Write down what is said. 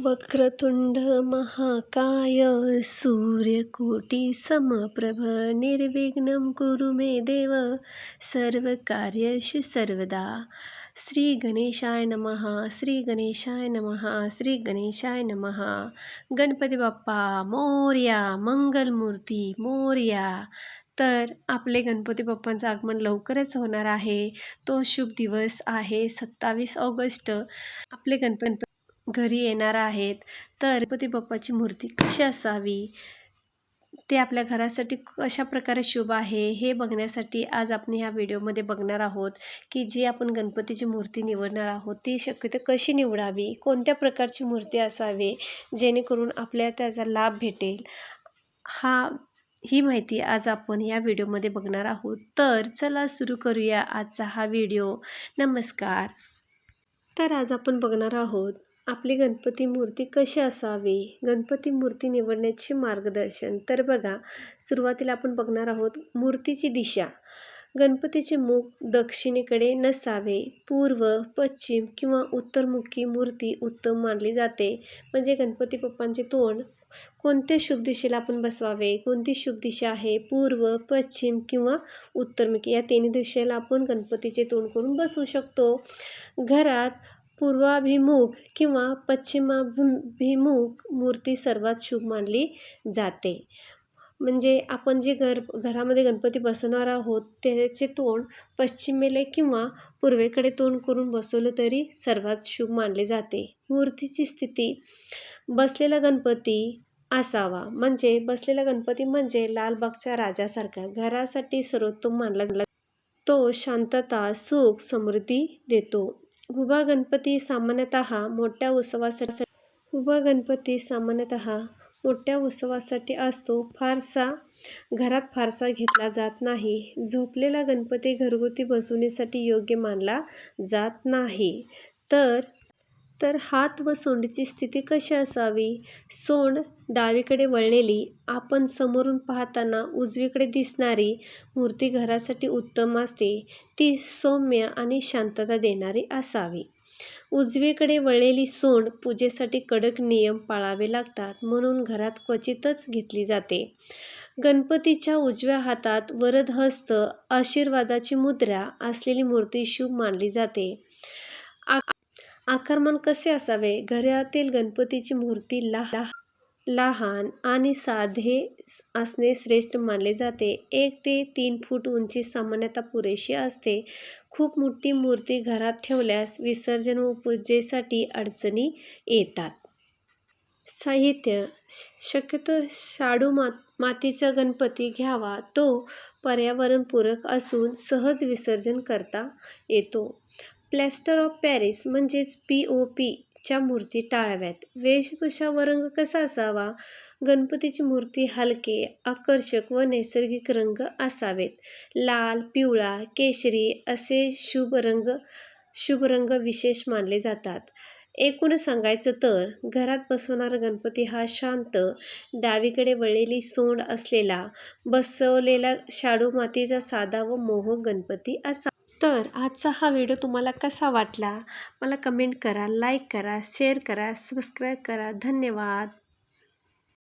वक्रतुंड महाकाय सूर्यकोटी समप्रभ निर्विघ्नं कुरु मे देव सर्वकार्येषु सर्वदा। श्री गणेशाय नमः श्री गणेशाय नमः श्री गणेशाय नमः। गणपती बाप्पा मोर्या मंगलमूर्ती मोर्या। तर आपले गणपती बाप्पांचं आगमन लवकरच होणार आहे. तो शुभ दिवस आहे सत्तावीस ऑगस्ट. आपले गणपती घरी येणार आहेत तर गणपती बाप्पाची मूर्ती कशी असावी? ते आपल्या घरासाठी कशा प्रकारे शुभ आहे हे बघण्यासाठी आज आपण ह्या व्हिडिओमध्ये बघणार आहोत की जी आपण गणपतीची मूर्ती निवडणार आहोत ती शक्यतो कशी निवडावी कोणत्या प्रकारची मूर्ती असावी जेणेकरून आपल्या त्याचा लाभ भेटेल. हा ही माहिती आज आपण या व्हिडिओमध्ये बघणार आहोत. तर चला सुरू करूया आजचा हा व्हिडिओ. नमस्कार. तर आज आपण बघणार आहोत आपली गणपती मूर्ती कशी असावी? गणपती मूर्ती निवडण्याचे मार्गदर्शन. तर बघा सुरुवातीला आपण बघणार आहोत मूर्तीची दिशा. गणपतीचे मुख दक्षिणेकडे नसावे. पूर्व पश्चिम किंवा उत्तरमुखी मूर्ती उत्तम मानली जाते. म्हणजे गणपती बाप्पांचे तोंड कोणत्या शुभ दिशेला आपण बसवावे? कोणती शुभ दिशा आहे? पूर्व पश्चिम किंवा उत्तरमुखी? या तिन्ही दिशेला आपण गणपतीचे तोंड करून बसवू शकतो. घरात पूर्वाभिमुख किंवा पश्चिमाभिमुख मूर्ती सर्वात शुभ मानली जाते. म्हणजे आपण जे घर घरामध्ये गणपती बसवणार आहोत त्याचे तोंड पश्चिमेला किंवा पूर्वेकडे तोंड करून बसवलं तरी सर्वात शुभ मानले जाते. मूर्तीची स्थिती बसलेला गणपती असावा. म्हणजे बसलेला गणपती म्हणजे लालबागच्या राजासारखा घरासाठी सर्वोत्तम मानला तो शांतता सुख समृद्धी देतो. उभा गणपती सामान्यतः मोठ्या उत्सवासाठी उभा गणपती सामान्यतः मोठ्या उत्सवासाठी असतो. फारसा घरात फारसा घेतला जात नाही. झोपलेला गणपती घरगुती बसवण्यासाठी योग्य मानला जात नाही. तर तर हात व सोंडीची स्थिती कशी असावी? सोंड डावीकडे वळलेली आपण समोरून पाहताना उजवीकडे दिसणारी मूर्ती घरासाठी उत्तम असते. ती सौम्य आणि शांतता देणारी असावी. उजवीकडे वळलेली सोंड पूजेसाठी कडक नियम पाळावे लागतात म्हणून घरात क्वचितच घेतली जाते. गणपतीच्या उजव्या हातात वरदहस्त आशीर्वादाची मुद्रा असलेली मूर्ती शुभ मानली जाते. आकारमान कसे असावे? घरातील गणपतीची मूर्ती लहा लहान आणि साधे असणे श्रेष्ठ मानले जाते. एक ते तीन फूट उंची सामान्यतः पुरेशी असते. खूप मोठी मूर्ती घरात ठेवल्यास विसर्जन व पूजेसाठी अडचणी येतात. साहित्य शक्यतो शाडू मात मातीचा गणपती घ्यावा. तो पर्यावरणपूरक असून सहज विसर्जन करता येतो. प्लॅस्टर ऑफ पॅरिस म्हणजेच पी ओ पीच्या मूर्ती टाळाव्यात. वेशभूषा व रंग कसा असावा? गणपतीची मूर्ती हलके आकर्षक व नैसर्गिक रंग असावेत. लाल पिवळा केशरी असे शुभ रंग शुभ रंग विशेष मानले जातात. एकूण सांगायचं तर घरात बसवणारा गणपती हा शांत डावीकडे वळलेली सोंड असलेला बसवलेला शाडू मातीचा साधा व मोहक गणपती असा तर आजचा हा व्हिडिओ तुम्हाला कसा वाटला? मला कमेंट करा लाईक करा शेअर करा सबस्क्राईब करा. धन्यवाद.